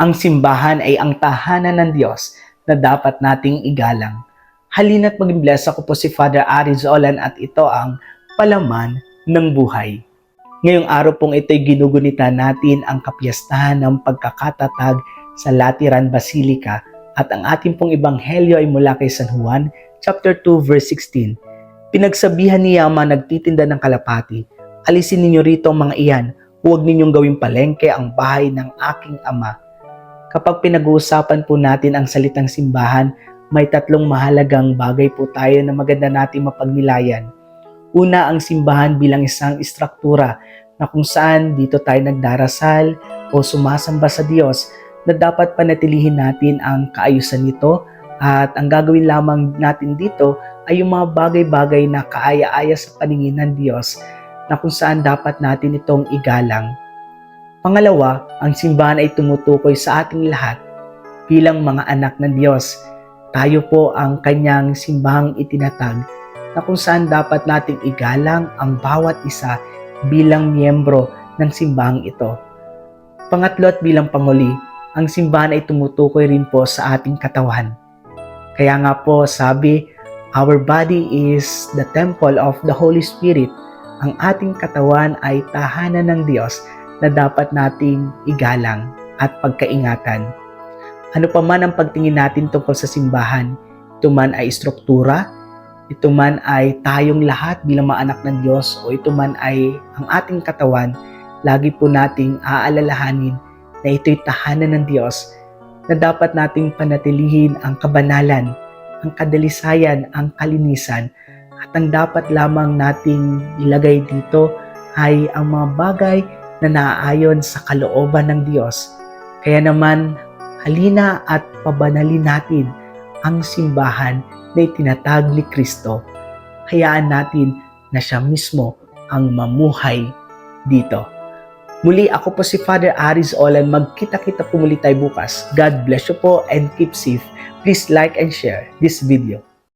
Ang simbahan ay ang tahanan ng Diyos na dapat nating igalang. Halina't maging bless ako po si Father Aris Olan at ito ang palaman ng buhay. Ngayong araw pong ito'y ginugunita natin ang kapiyastahan ng pagkakatatag sa Lateran Basilica at ang ating pong ebanghelyo ay mula kay San Juan chapter 2 verse 16. Pinagsabihan niya ang mga nagtitinda ng kalapati, alisin ninyo rito ang mga iyan, huwag ninyong gawing palengke ang bahay ng aking ama. Kapag pinag-uusapan po natin ang salitang simbahan, may tatlong mahalagang bagay po tayo na maganda nating mapagnilayan. Una, ang simbahan bilang isang istruktura na kung saan dito tayo nagdarasal o sumasamba sa Diyos na dapat panatilihin natin ang kaayusan nito at ang gagawin lamang natin dito ay yung mga bagay-bagay na kaaya-aya sa paningin ng Diyos na kung saan dapat natin itong igalang. Pangalawa, ang simbahan ay tumutukoy sa ating lahat bilang mga anak ng Diyos. Tayo po ang kanyang simbahang itinatag na kung saan dapat nating igalang ang bawat isa bilang miyembro ng simbahang ito. Pangatlo at bilang panguli, ang simbahan ay tumutukoy rin po sa ating katawan. Kaya nga po sabi, our body is the temple of the Holy Spirit. Ang ating katawan ay tahanan ng Diyos na dapat nating igalang at pagkaingatan. Ano pa man ang pagtingin natin tungkol sa simbahan, ito man ay struktura, ito man ay tayong lahat bilang mga anak ng Diyos o ito man ay ang ating katawan, lagi po nating aalalahanin na ito'y tahanan ng Diyos na dapat nating panatilihin ang kabanalan, ang kadalisayan, ang kalinisan at ang dapat lamang nating ilagay dito ay ang mga bagay na naaayon sa kalooban ng Diyos. Kaya naman, halina at pabanalin natin ang simbahan na itinatag ni Kristo. Hayaan natin na siya mismo ang mamuhay dito. Muli ako po si Father Aris Olan. Magkita-kita po muli tayo bukas. God bless you po and keep safe. Please like and share this video.